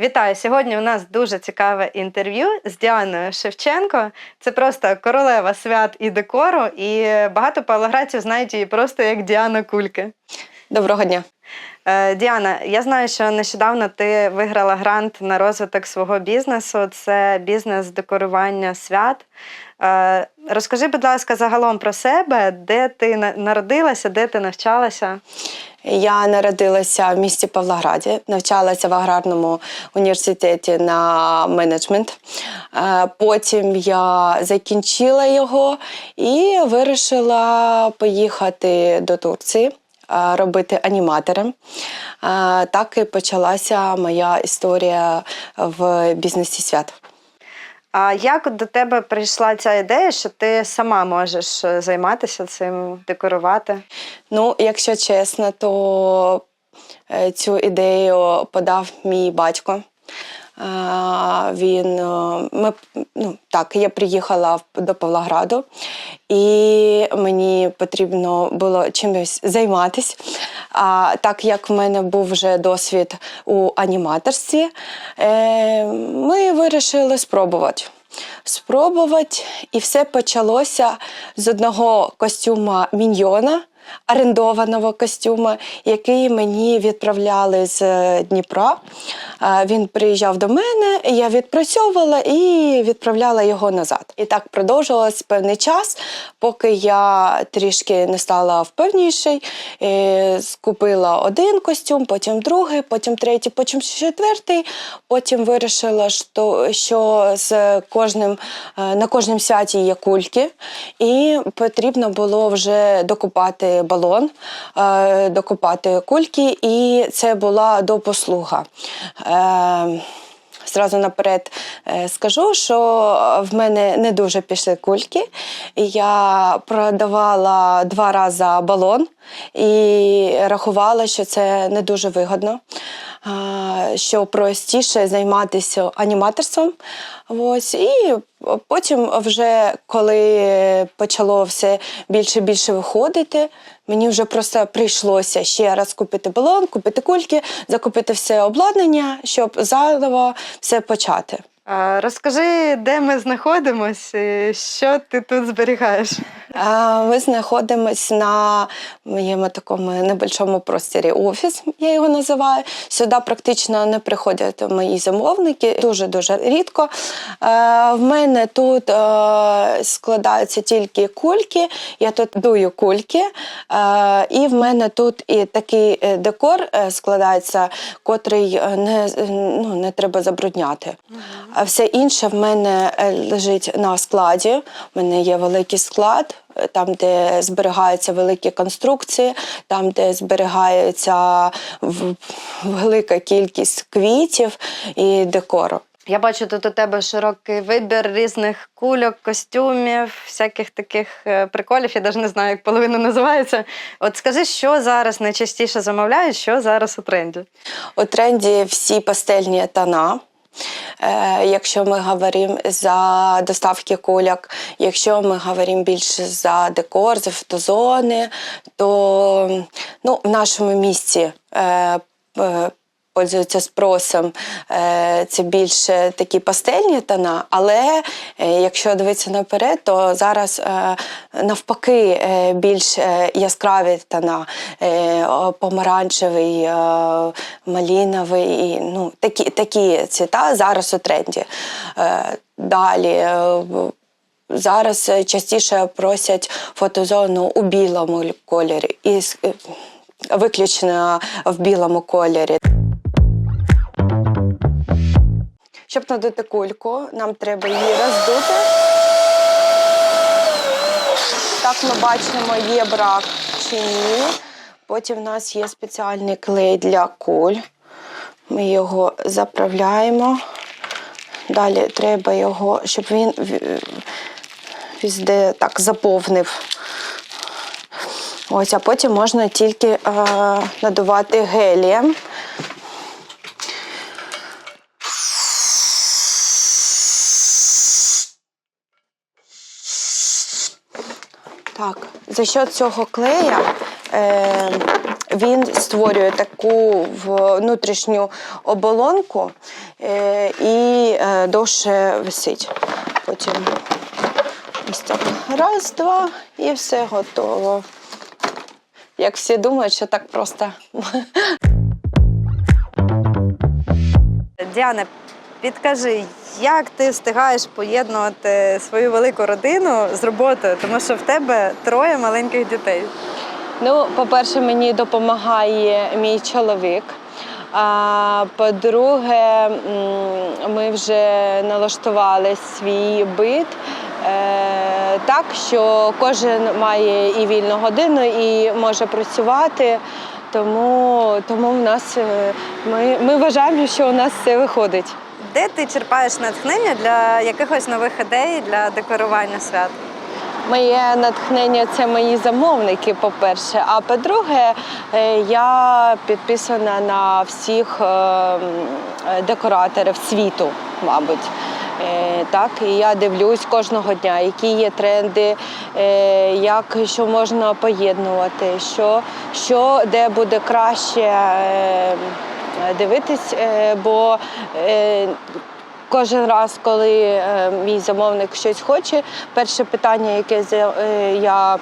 Вітаю! Сьогодні у нас дуже цікаве інтерв'ю з Діаною Шевченко. Це просто королева свят і декору, і багато павлоградців знають її просто як Діана Кульки. Доброго дня. Е, Діана, я знаю, що нещодавно ти виграла грант на розвиток свого бізнесу. Це бізнес декорування свят. Е, Розкажи, будь ласка, загалом про себе, де ти народилася, де ти навчалася. Я народилася в місті Павлограді, навчалася в аграрному університеті на менеджмент. Е, Потім я закінчила його і вирішила поїхати до Турції. Е, Робити аніматором. Е, Так і почалася моя історія в бізнесі свят. А як до тебе прийшла ця ідея, що ти сама можеш е, займатися цим, декорувати? Ну, якщо чесно, то е, цю ідею подав мій батько. Він е, ми, ну, так, я приїхала до Павлограду, і мені потрібно було чимось займатися. А так як в мене був вже досвід у аніматорстві, е, ми вирішили спробувати. Спробувати, і все почалося з одного костюма міньйона, орендованого костюма, який мені відправляли з е, Дніпра. Е, Він приїжджав до мене, я відпрацьовувала і відправляла його назад. І так продовжувалось певний час, поки я трішки не стала впевніший. Е, Скупила один костюм, потім другий, потім третій, потім четвертий. Потім вирішила, що, з кожним, на кожному святі є кульки, і потрібно було вже докупати балон, е, докупати кульки, і це була допослуга. Е, Зразу наперед е, скажу, що в мене не дуже пішли кульки. Я продавала два рази балон і рахувала, що це не дуже вигодно. Що простіше займатися аніматорством. Ось, і потім, вже коли почало все більше і більше виходити, мені вже просто прийшлося ще раз купити балон, купити кульки, закупити все обладнання, щоб заново все почати. Розкажи, де ми знаходимося, що ти тут зберігаєш? Ми знаходимося на моєму такому небольшому просторі офіс, я його називаю. Сюди практично не приходять мої замовники, дуже-дуже рідко. Е, В мене тут е, складаються тільки кульки, я тут дую кульки, е, і в мене тут і такий декор складається, котрий не, ну, не треба забрудняти. А все інше в мене лежить на складі. У мене є великий склад, там, де зберігаються великі конструкції, там, де зберігається велика кількість квітів і декору. Я бачу, тут у тебе широкий вибір різних кульок, костюмів, всяких таких е, приколів. Я навіть не знаю, як половина називається. От скажи, що зараз найчастіше замовляють, що зараз у тренді? У тренді всі пастельні тона. Е, Якщо ми говоримо за доставки куляк, якщо ми говоримо більше за декор, за фотозони, то ну, в нашому місті е, е, пользуються спросом. Е, Це більше такі пастельні тона, але е, якщо дивитися наперед, то зараз е, навпаки більш яскраві тона, помаранчевий, маліновий, ну, такі, такі цвіта зараз у тренді. Далі. Зараз частіше просять фотозону у білому кольорі і виключно в білому кольорі. Щоб надути кульку, нам треба її роздути. Так ми бачимо, є брак чи ні. Потім в нас є спеціальний клей для куль. Ми його заправляємо. Далі треба його, щоб він візде так заповнив. Ось, а потім можна тільки е, надувати гелієм. Так, за счет цього клея е, він створює таку внутрішню оболонку е, і е, довше висить. Потім ось так. Раз, два, і все готово. Як всі думають, що так просто. Діана, підкажи, як ти встигаєш поєднувати свою велику родину з роботою, тому що в тебе троє маленьких дітей. Ну, по-перше, мені допомагає мій чоловік. А по-друге, ми вже налаштували свій бит е, так, що кожен має і вільну годину, і може працювати. Тому, тому в нас е, ми, ми вважаємо, що у нас все виходить. Де ти черпаєш натхнення для якихось нових ідей для декорування свят? Моє натхнення це мої замовники, по-перше. А по-друге, е, я підписана на всіх е, декораторів світу, мабуть. Е, Так, і я дивлюсь кожного дня, які є тренди, як що можна поєднувати, що, що де буде краще дивитись, е, бо е, Кожен раз, коли е, мій замовник щось хоче, перше питання, яке я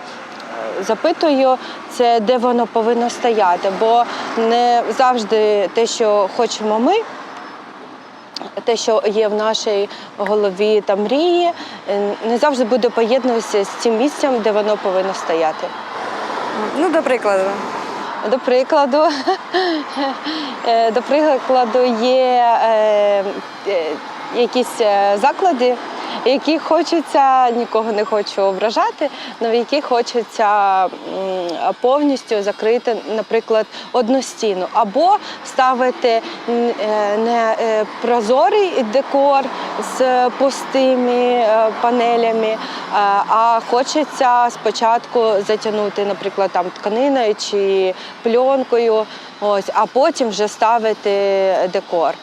запитую, це де воно повинно стояти. Бо не завжди те, що хочемо ми, те, що є в нашій голові та мрії, не завжди буде поєднуватися з цим місцем, де воно повинно стояти. Ну, до прикладу. До прикладу, е, до прикладу, є е, е, якісь заклади, які хочеться, нікого не хочу ображати, але в які хочеться повністю закрити, наприклад, одну стіну, або ставити е, не е, прозорий декор з пустими е, панелями, а хочеться спочатку затягнути, наприклад, там тканиною чи пленкою, ось, а потім вже ставити декор.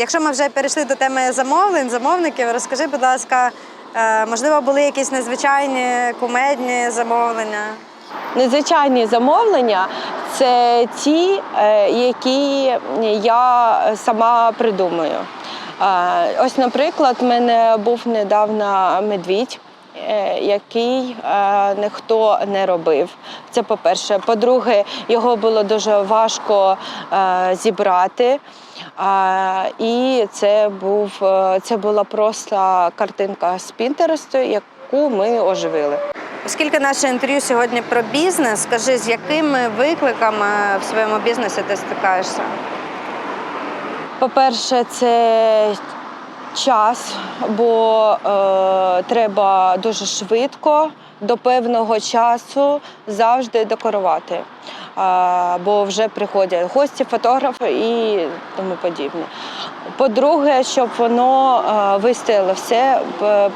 Якщо ми вже перейшли до теми замовлень, замовників, розкажи, будь ласка, е, можливо, були якісь незвичайні кумедні замовлення? Незвичайні замовлення це ті, е, які я сама придумую. Е, Ось, наприклад, в мене був недавно медвідь. Який е, ніхто не робив. Це по-перше. По-друге, його було дуже важко е, зібрати. І це, був, е, це була просто картинка з Пінтересту, яку ми оживили. Оскільки наше інтерв'ю сьогодні про бізнес, скажи, з якими викликами в своєму бізнесі ти стикаєшся? По-перше, це час, бо е, треба дуже швидко до певного часу завжди декорувати. Е, бо вже приходять гості, фотографи і тому подібне. По-друге, щоб воно е, вистояло все. п-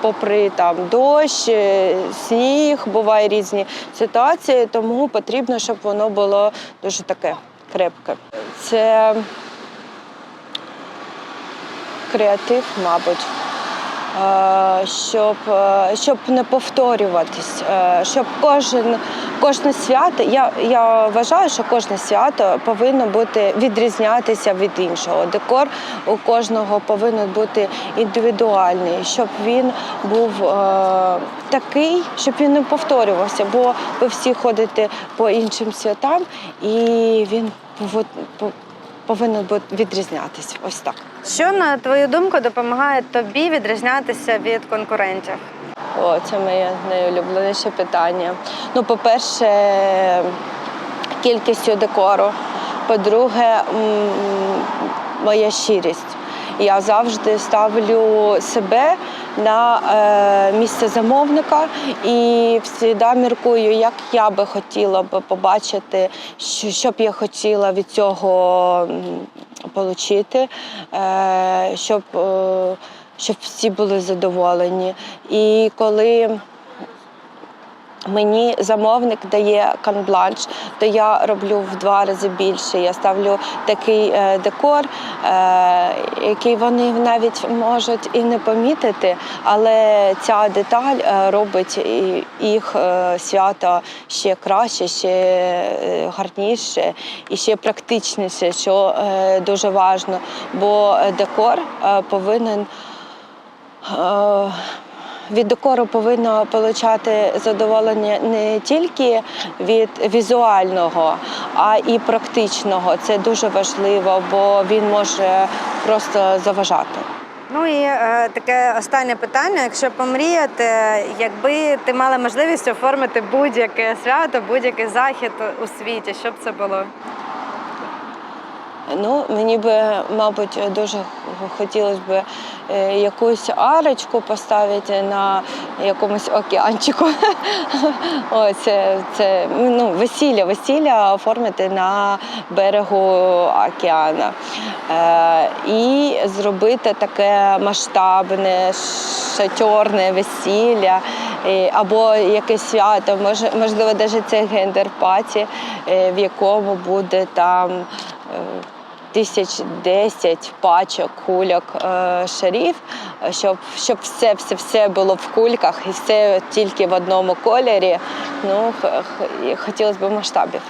Попри там дощ, е, сніг, бувають різні ситуації, тому потрібно, щоб воно було дуже таке крепке. Це креатив, мабуть. Е, Щоб, е, щоб не повторюватись, е, щоб кожен, кожне свято, я, я вважаю, що кожне свято повинно бути відрізнятися від іншого. Декор у кожного повинен бути індивідуальний, щоб він був е, такий, щоб він не повторювався, бо ви всі ходите по іншим святам, і він повинен бути відрізнятися. Ось так. Що, на твою думку, допомагає тобі відрізнятися від конкурентів? О, це моє найулюбленіше питання. Ну, по-перше, кількістю декору. По-друге, моя щирість. Я завжди ставлю себе на е, місце замовника і всіда міркую, як я би хотіла б побачити, що, б я хотіла від цього отримати, е, щоб, е, щоб всі були задоволені. І коли Мені замовник дає канбланш, то я роблю в два рази більше. Я ставлю такий е, декор, е, який вони навіть можуть і не помітити, але ця деталь е, робить їх свято ще краще, ще гарніше і ще практичніше, що дуже важливо. Бо декор повинен. Від декору повинно отримати задоволення не тільки від візуального, а і практичного. Це дуже важливо, бо він може просто заважати. Ну і е, таке останнє питання: якщо помріяти, якби ти мала можливість оформити будь-яке свято, будь-який захід у світі, що б це було? Ну, мені би, мабуть, дуже хотілося б е, якусь арочку поставити на якомусь океанчику. О, це, ну, весілля, весілля оформити на берегу океана. Е, і зробити таке масштабне, шатьорне весілля е, або якесь свято, можливо, навіть це гендер-паті, е, в якому буде там. Тисяч десять пачок кульок е, шарів, щоб, щоб все, все, все було в кульках і все тільки в одному кольорі. Ну, хотілося б масштабів.